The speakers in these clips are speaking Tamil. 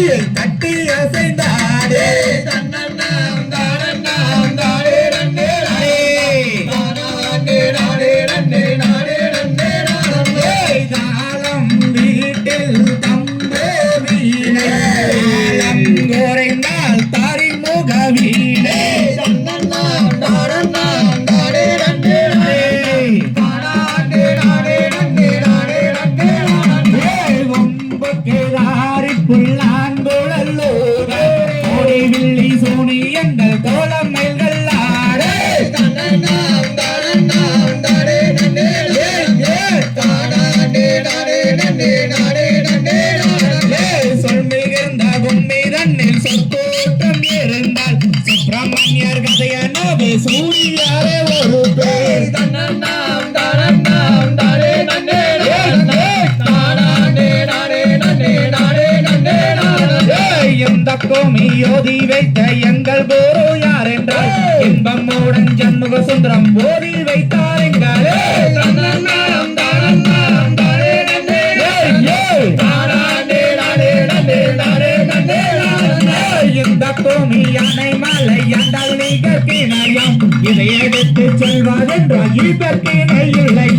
Yeah. Hola, me Shanmuga Sundaram போதில் வைத்தார் எங்களே இந்த கோமி யானை மலை என்றால் நிகழ்கிணையம் இதை எடுத்து செல்வார் என்றால் இதற்கு இல்லை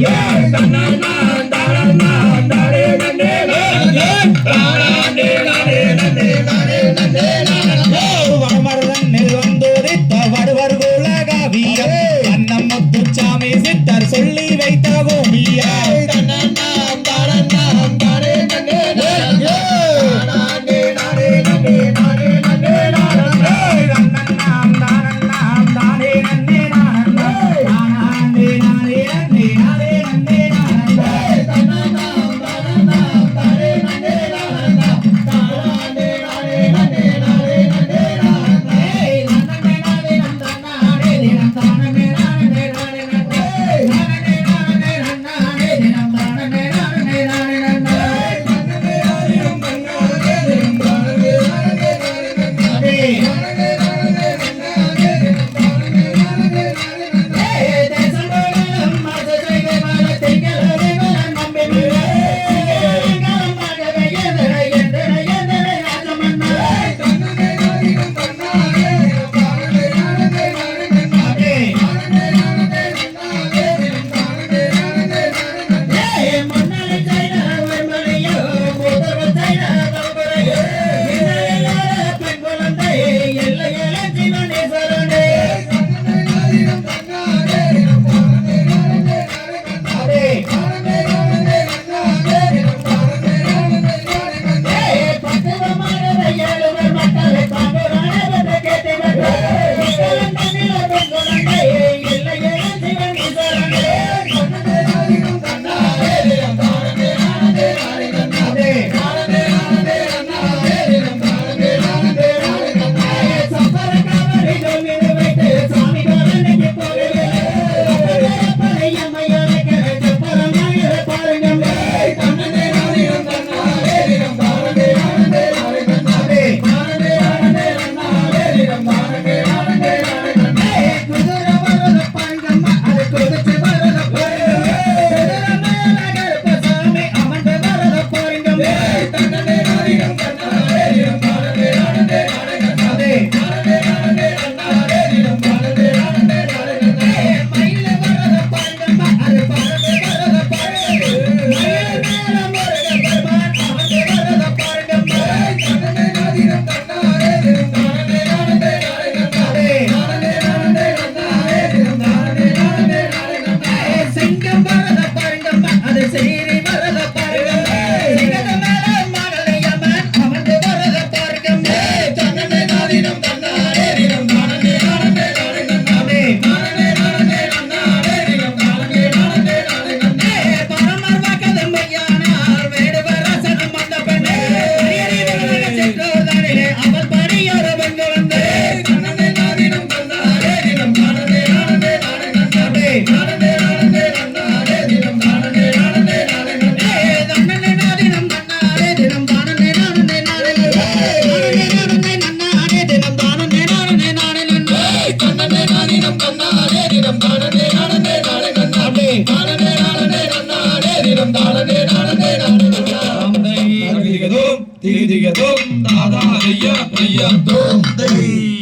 திகம் தாளனே நாளனே நாளனே திகதும் திகதும் தாதா ஐயா ஐயா தோம் தெய்